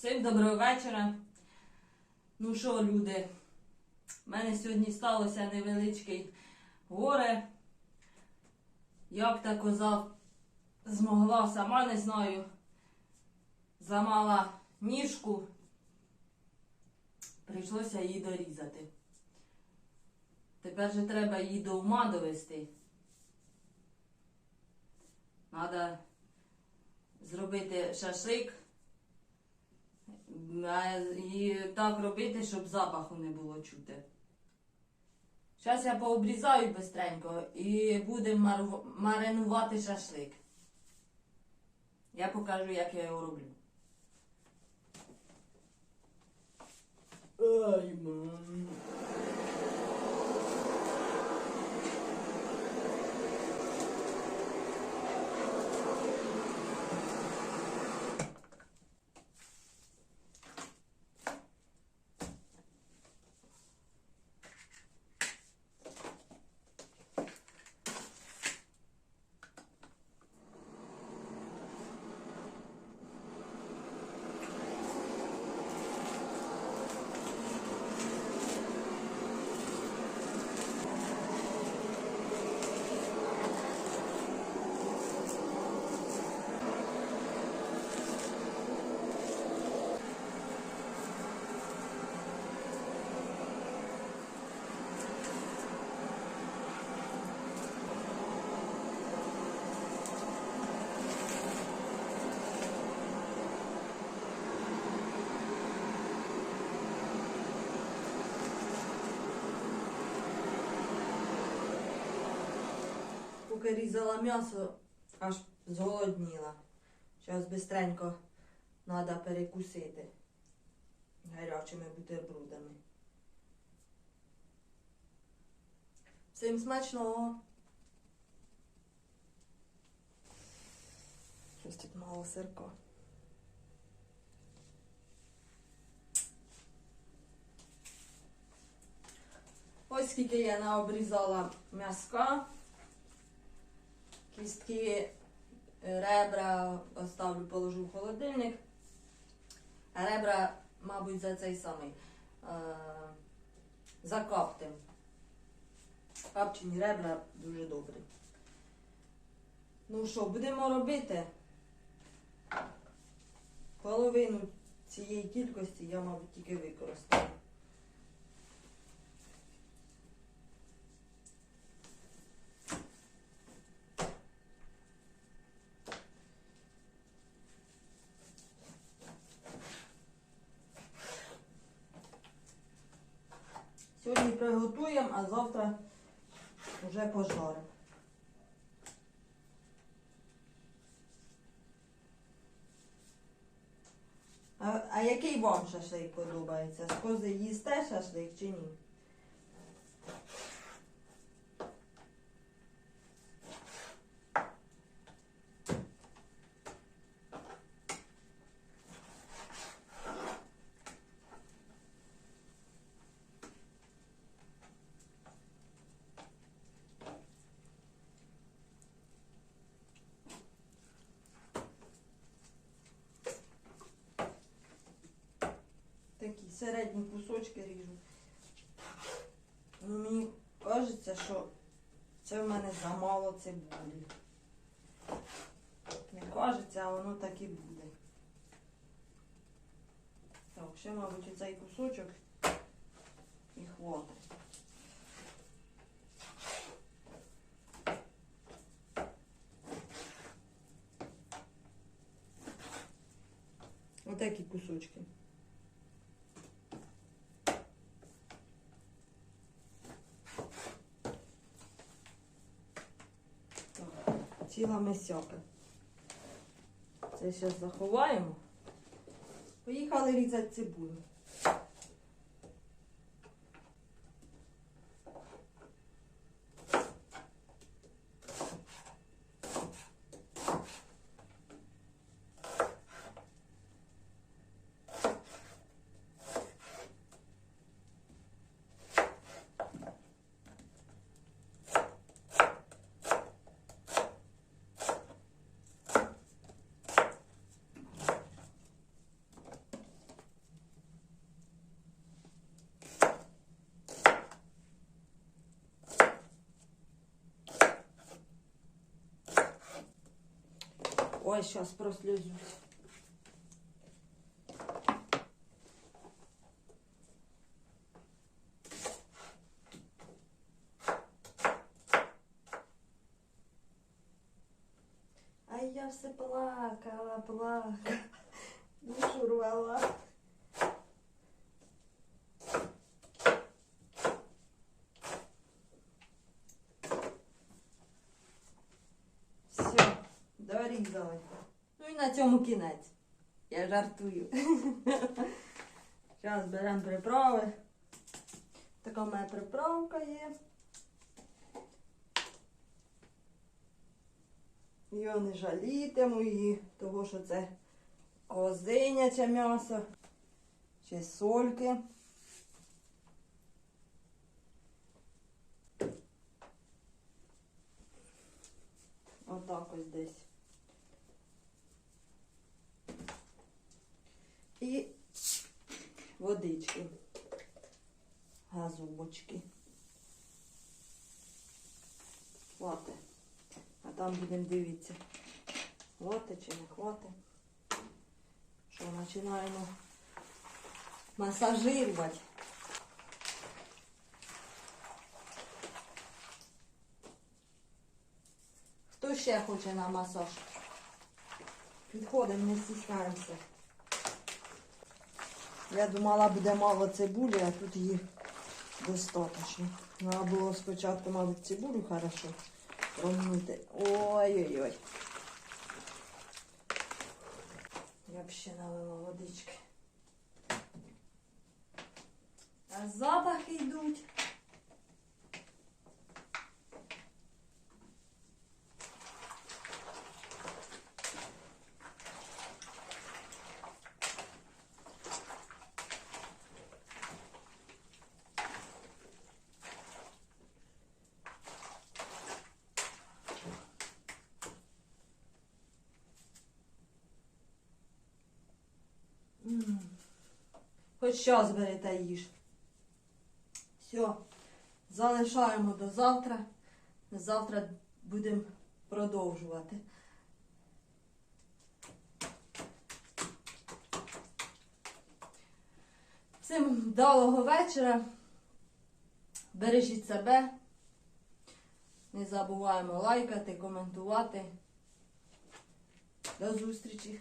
Всім доброго вечора. Ну що, люди, в мене сьогодні сталося невеличке горе. Як та коза змогла, сама не знаю. Замала ніжку. Прийшлося її дорізати. Тепер же треба її до ума довести. Треба зробити шашлик. І так робити, щоб запаху не було чути. Зараз я пообрізаю бистренько і будемо маринувати шашлик. Я покажу, як я його роблю. Ай, мам. Поки різала м'ясо, аж зголодніла. Зараз бистренько треба перекусити гарячими бутербродами. Всім смачного! Щось тут мало сирка. Ось скільки я наобрізала м'яска. Кістки, е, ребра оставлю, положу в холодильник. А ребра, мабуть, за цей самий е, за каптем. Капчені ребра дуже добрі. Ну що, будемо робити? Половину цієї кількості я, мабуть, тільки використаю. Сьогодні приготуємо, а завтра вже пожаримо. А, а який вам шашлик подобається? З кози їсте шашлик чи ні? Середні кусочки ріжу. Ну, мені кажеться, що це в мене замало цибулі. Не кажеться, а воно так і буде. Так, ще, мабуть, оцей кусочок і хватить. Отакі кусочки. Так, ціла месяка. Це зараз заховаємо. Поїхали різати цибулю. Ой, зараз прослюзюсь. А я все плакала, плакала, душу рвала. Дорізали. Ну і на цьому кінець. Я жартую. Зараз беремо приправи. Така мене приправка є. Його не жалітиму її, того що це козиняче м'ясо. Ще сольки. Отак ось десь. І водички. Газубочки. Хвати. А там будемо дивитися. Хватить чи не хватить. Що, починаємо масажирувати. Хто ще хоче на масаж? Підходимо, не стісняємося. Я думала, буде мало цибулі, а тут її достатньо. Треба було спочатку, мабуть, цибулю хорошо промити. Ой-ой-ой. Я б ще налила водички. А запахи йдуть. Хоч щас бери та їж. Все, залишаємо до завтра. Завтра будемо продовжувати. Всім вдалого вечора. Бережіть себе. Не забуваємо лайкати, коментувати. До зустрічі!